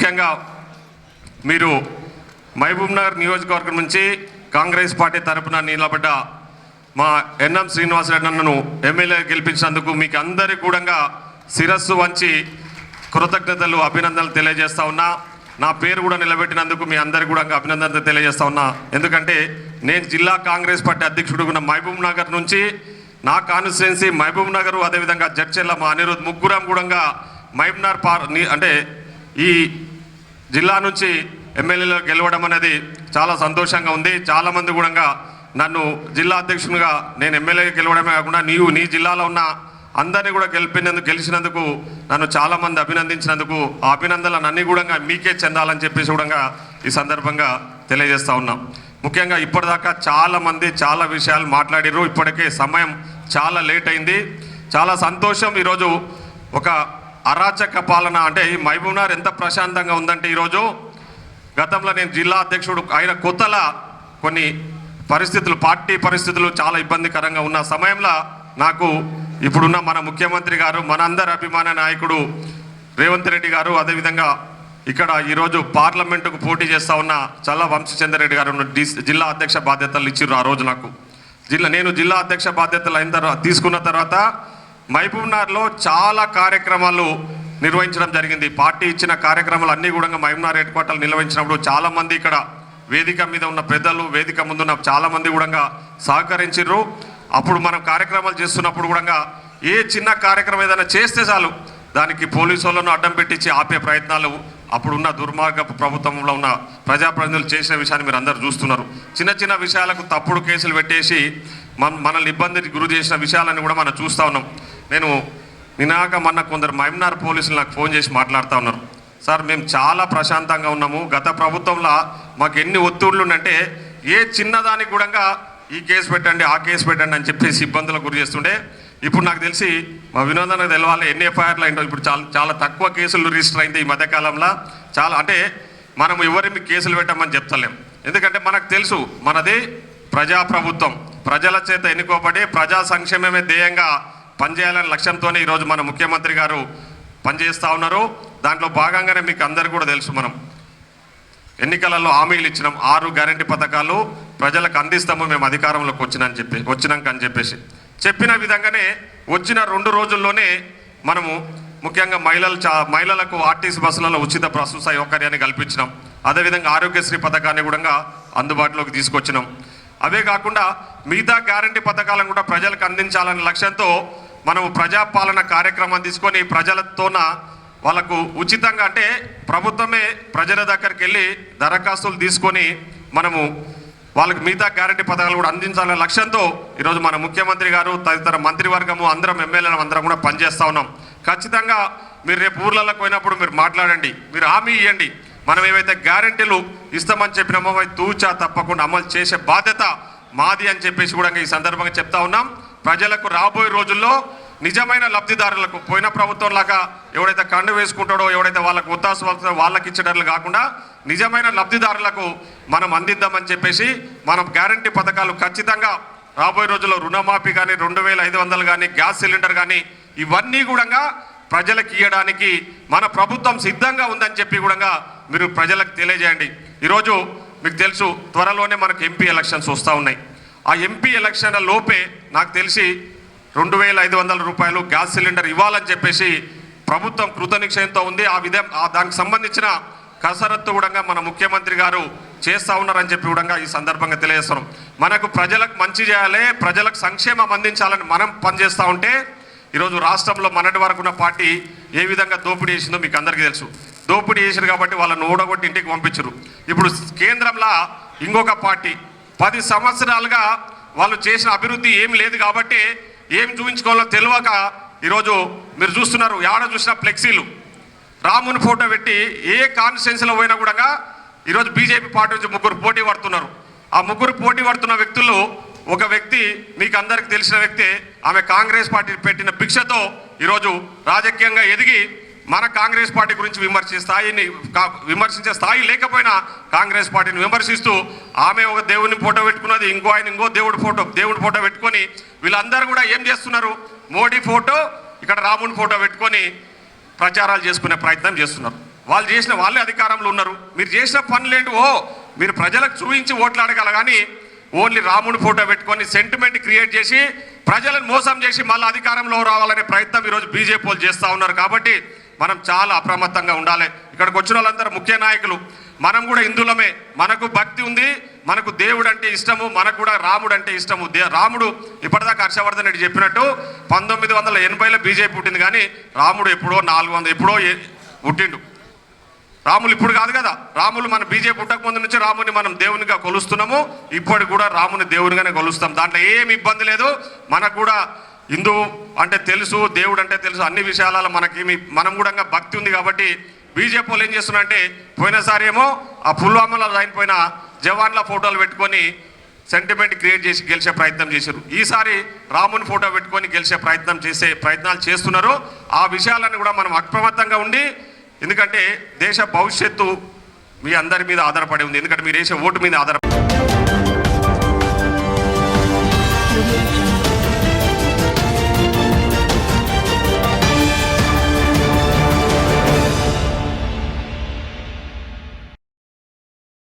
ముఖ్యంగా మీరు మహబూబ్ నగర్ నియోజకవర్గం నుంచి కాంగ్రెస్ పార్టీ తరపున నిలబడ్డ మా ఎన్ఎం శ్రీనివాసరెడ్డి ఎమ్మెల్యే గెలిపించినందుకు మీకు అందరి కూడా శిరస్సు వంచి కృతజ్ఞతలు అభినందనలు తెలియజేస్తా ఉన్నా. నా పేరు కూడా నిలబెట్టినందుకు మీ అందరి కూడా అభినందనలు తెలియజేస్తా ఉన్నా. ఎందుకంటే నేను జిల్లా కాంగ్రెస్ పార్టీ అధ్యక్షుడు ఉన్న మహబూబ్ నగర్ నుంచి నా కాన్స్టిట్యున్సీ మహబూబ్ నగర్ అదేవిధంగా జడ్చెల్ల మా అనిరుద్ ముగ్గురం కూడా మహబూబ్ నగర్ పార్ అంటే ఈ జిల్లా నుంచి ఎమ్మెల్యేలో గెలవడం అనేది చాలా సంతోషంగా ఉంది. చాలామంది కూడా నన్ను జిల్లా అధ్యక్షునిగా నేను ఎమ్మెల్యే గెలవడమే కాకుండా నీవు నీ జిల్లాలో ఉన్న అందరినీ కూడా గెలిపినందుకు గెలిచినందుకు నన్ను చాలా మంది అభినందించినందుకు ఆ అభినందనలు అన్ని కూడా మీకే చెందాలని చెప్పేసి కూడా ఈ సందర్భంగా తెలియజేస్తూ ఉన్నాం. ముఖ్యంగా ఇప్పటిదాకా చాలామంది చాలా విషయాలు మాట్లాడిర్రు. ఇప్పటికే సమయం చాలా లేట్ అయింది. చాలా సంతోషం. ఈరోజు ఒక అరాచక పాలన అంటే ఈ మహబూబ్నగర్ ఎంత ప్రశాంతంగా ఉందంటే ఈరోజు గతంలో నేను జిల్లా అధ్యక్షుడు అయిన కొత్తల కొన్ని పరిస్థితులు పార్టీ పరిస్థితులు చాలా ఇబ్బందికరంగా ఉన్న సమయంలో నాకు ఇప్పుడున్న మన ముఖ్యమంత్రి గారు మనందరి అభిమాన నాయకుడు రేవంత్ రెడ్డి గారు అదేవిధంగా ఇక్కడ ఈరోజు పార్లమెంటుకు పోటీ చేస్తా ఉన్న చల్ల వంశచంద్రరెడ్డి గారు జిల్లా అధ్యక్ష బాధ్యతలు ఇచ్చిర్రు ఆ రోజు నాకు. జిల్లా నేను జిల్లా అధ్యక్ష బాధ్యతలు అయిన తర్వాత తీసుకున్న తర్వాత మహబూబ్నగర్లో చాలా కార్యక్రమాలు నిర్వహించడం జరిగింది. పార్టీ ఇచ్చిన కార్యక్రమాలు అన్నీ కూడా మహబూబ్నగర్ హెడ్ క్వార్టర్లు నిర్వహించినప్పుడు చాలామంది ఇక్కడ వేదిక మీద ఉన్న పెద్దలు వేదిక ముందున్న చాలామంది కూడా సహకరించారు అప్పుడు మనం కార్యక్రమాలు చేస్తున్నప్పుడు కూడా ఏ చిన్న కార్యక్రమం ఏదైనా చేస్తే చాలు. దానికి పోలీసు వాళ్ళను అడ్డం పెట్టించి ఆపే ప్రయత్నాలు అప్పుడున్న దుర్మార్గపు ప్రభుత్వంలో ఉన్న ప్రజాప్రతినిధులు చేసిన విషయాన్ని మీరు అందరు చూస్తున్నారు. చిన్న చిన్న విషయాలకు తప్పుడు కేసులు పెట్టేసి మన మనల్ని ఇబ్బందికి గురి చేసిన విషయాలను కూడా మనం చూస్తూ ఉన్నాం. నేను నినాక మొన్న కొందరు మహమ్నార్ పోలీసులు నాకు ఫోన్ చేసి మాట్లాడుతూ ఉన్నారు. సార్ మేము చాలా ప్రశాంతంగా ఉన్నాము. గత ప్రభుత్వంలో మాకు ఎన్ని ఒత్తిళ్ళు ఉండంటే ఏ చిన్నదానికి కూడా ఈ కేసు పెట్టండి ఆ కేసు పెట్టండి అని చెప్పేసి ఇబ్బందులకు గురి చేస్తుండే. ఇప్పుడు నాకు తెలిసి మా వినోదానికి తెలవాలి ఎన్ని ఎఫ్ఐఆర్లు అయిందో. ఇప్పుడు చాలా చాలా తక్కువ కేసులు రిజిస్టర్ అయింది ఈ మధ్యకాలంలో చాలా అంటే మనం ఎవరి కేసులు పెట్టమని చెప్తలేం. ఎందుకంటే మనకు తెలుసు మనది ప్రజాప్రభుత్వం. ప్రజల చేత ఎన్నుకోబడి ప్రజా సంక్షేమమే ధ్యేయంగా పనిచేయాలనే లక్ష్యంతోనే ఈరోజు మన ముఖ్యమంత్రి గారు పనిచేస్తూ ఉన్నారు. దాంట్లో భాగంగానే మీకు అందరికీ కూడా తెలుసు మనం. ఎన్నికలలో హామీలు ఇచ్చినాం. ఆరు గ్యారంటీ పథకాలు ప్రజలకు అందిస్తాము మేము అధికారంలోకి వచ్చినని చెప్పి వచ్చినాక అని చెప్పేసి. చెప్పిన విధంగానే వచ్చిన రెండు రోజుల్లోనే మనము ముఖ్యంగా మహిళలు చా మహిళలకు ఆర్టీసీ బస్సులలో ఉచిత బస్సు సౌకర్యాన్ని కల్పించినాం. అదేవిధంగా ఆరోగ్యశ్రీ పథకాన్ని కూడా అందుబాటులోకి తీసుకొచ్చినాం. అవే కాకుండా మిగతా గ్యారంటీ పథకాలను కూడా ప్రజలకు అందించాలనే లక్ష్యంతో మనము ప్రజాపాలన కార్యక్రమం తీసుకొని ప్రజలతోన వాళ్ళకు ఉచితంగా అంటే ప్రభుత్వమే ప్రజల దగ్గరికి వెళ్ళి దరఖాస్తులు తీసుకొని మనము వాళ్ళకి మిగతా గ్యారంటీ పథకాలు కూడా అందించాలనే లక్ష్యంతో ఈరోజు మన ముఖ్యమంత్రి గారు తదితర మంత్రివర్గము అందరం ఎమ్మెల్యేలు అందరం కూడా పనిచేస్తూ ఉన్నాం. ఖచ్చితంగా మీరు రేపు ఊర్లలో పోయినప్పుడు మీరు మాట్లాడండి మీరు హామీ ఇవ్వండి మనం ఏవైతే గ్యారంటీలు ఇస్తామని చెప్పినామో అవి తూచా తప్పకుండా అమలు చేసే బాధ్యత మాది అని చెప్పేసి కూడా ఈ సందర్భంగా చెప్తా ఉన్నాం. ప్రజలకు రాబోయే రోజుల్లో నిజమైన లబ్ధిదారులకు పోయిన ప్రభుత్వం లాగా ఎవడైతే కండు వేసుకుంటాడో ఎవడైతే వాళ్ళకు ఉత్తాసు వస్తుందో వాళ్ళకి ఇచ్చేటట్లు కాకుండా నిజమైన లబ్ధిదారులకు మనం అందిద్దామని చెప్పేసి మనం గ్యారంటీ పథకాలు ఖచ్చితంగా రాబోయే రోజుల్లో రుణమాఫీ కానీ రెండు వేల ఐదు వందలు కానీ గ్యాస్ సిలిండర్ కానీ ఇవన్నీ కూడా ప్రజలకు ఇవ్వడానికి మన ప్రభుత్వం సిద్ధంగా ఉందని చెప్పి కూడా మీరు ప్రజలకు తెలియజేయండి. ఈరోజు మీకు తెలుసు త్వరలోనే మనకు ఎంపీ ఎలక్షన్స్ వస్తూ ఉన్నాయి. ఆ ఎంపీ ఎలక్షన్ల లోపే నాకు తెలిసి రెండు వేల ఐదు వందల రూపాయలు గ్యాస్ సిలిండర్ ఇవ్వాలని చెప్పేసి ప్రభుత్వం కృతనిశ్చయంతో ఉంది. ఆ విధం ఆ దానికి సంబంధించిన కసరత్తు కూడా మన ముఖ్యమంత్రి గారు చేస్తూ ఉన్నారని చెప్పి కూడా ఈ సందర్భంగా తెలియజేస్తున్నాం. మనకు ప్రజలకు మంచి చేయాలి ప్రజలకు సంక్షేమం అందించాలని మనం పనిచేస్తూ ఉంటే ఈరోజు రాష్ట్రంలో మొన్నటి వరకు ఉన్న పార్టీ ఏ విధంగా దోపిడీ చేసిందో మీకు అందరికీ తెలుసు. దోపిడీ చేశారు కాబట్టి వాళ్ళని ఊడగొట్టి ఇంటికి పంపించరు ఇప్పుడు కేంద్రంలో ఇంకొక పార్టీ. పది సంవత్సరాలుగా వాళ్ళు చేసిన అభివృద్ధి ఏం లేదు కాబట్టి ఏం చూపించుకోవాలో తెలియక ఈరోజు మీరు చూస్తున్నారు. ఏడ చూసిన ఫ్లెక్సీలు. రాముని ఫోటో పెట్టి ఏ కాన్స్టిట్యున్సీలో పోయినా కూడా ఈరోజు బీజేపీ పార్టీ నుంచి ముగ్గురు పోటీ పడుతున్నారు. ఆ ముగ్గురు పోటీ పడుతున్న వ్యక్తులు ఒక వ్యక్తి మీకు అందరికి తెలిసిన వ్యక్తి ఆమె కాంగ్రెస్ పార్టీ పెట్టిన భిక్షతో ఈరోజు రాజకీయంగా ఎదిగి మన కాంగ్రెస్ పార్టీ గురించి విమర్శించే స్థాయిని కా- విమర్శించే స్థాయి లేకపోయినా కాంగ్రెస్ పార్టీని విమర్శిస్తూ ఆమె ఒక దేవుని ఫోటో పెట్టుకున్నది ఇంకో ఆయన ఇంకో దేవుడి ఫోటో దేవుడి ఫోటో పెట్టుకొని వీళ్ళందరూ కూడా ఏం చేస్తున్నారు? మోడీ ఫోటో ఇక్కడ రాముని ఫోటో పెట్టుకొని ప్రచారాలు చేసుకునే ప్రయత్నం చేస్తున్నారు. వాళ్ళు చేసిన వాళ్ళే అధికారంలో ఉన్నారు. మీరు చేసిన పనులేంటి ఓ మీరు ప్రజలకు చూపించి ఓట్లు కానీ ఓన్లీ రాముడి ఫోటో పెట్టుకొని సెంటిమెంట్ క్రియేట్ చేసి ప్రజలను మోసం చేసి మళ్ళీ అధికారంలో రావాలనే ప్రయత్నం ఈరోజు బీజేపీ వాళ్ళు చేస్తూ ఉన్నారు కాబట్టి మనం చాలా అప్రమత్తంగా ఉండాలి. ఇక్కడికి వచ్చిన వాళ్ళందరూ ముఖ్య నాయకులు. మనం కూడా హిందువులమే. మనకు భక్తి ఉంది మనకు దేవుడు అంటే ఇష్టము మనకు కూడా రాముడు అంటే ఇష్టము. దే రాముడు ఇప్పటిదాకా హర్షవర్ధన్ రెడ్డి చెప్పినట్టు పంతొమ్మిది వందల ఎనభైలో బీజేపీ పుట్టింది కానీ రాముడు ఎప్పుడో నాలుగు వందలు ఎప్పుడో పుట్టిండు. రాములు ఇప్పుడు కాదు కదా. రాములు మన బీజేపీ పుట్టక ముందు నుంచి రాముని మనం దేవునిగా కొలుస్తున్నాము. ఇప్పటికి కూడా రాముని దేవునిగానే కొలుస్తాం. దాంట్లో ఏమి ఇబ్బంది లేదు. మనకు కూడా హిందూ అంటే తెలుసు దేవుడు అంటే తెలుసు అన్ని విషయాలలో మనకి మనం కూడా భక్తి ఉంది కాబట్టి బీజేపీ వాళ్ళు ఏం చేస్తున్నారంటే పోయినసారి ఏమో ఆ పుల్వామాలో అయిపోయిన జవాన్ల ఫోటోలు పెట్టుకొని సెంటిమెంట్ క్రియేట్ చేసి గెలిచే ప్రయత్నం చేశారు. ఈసారి రాముని ఫోటో పెట్టుకొని గెలిచే ప్రయత్నం చేసే ప్రయత్నాలు చేస్తున్నారు. ఆ విషయాలను కూడా మనం అప్రమత్తంగా ఉండి ఎందుకంటే దేశ భవిష్యత్తు మీ అందరి మీద ఆధారపడి ఉంది. ఎందుకంటే మీరు వేసే ఓటు మీద ఆధారపడి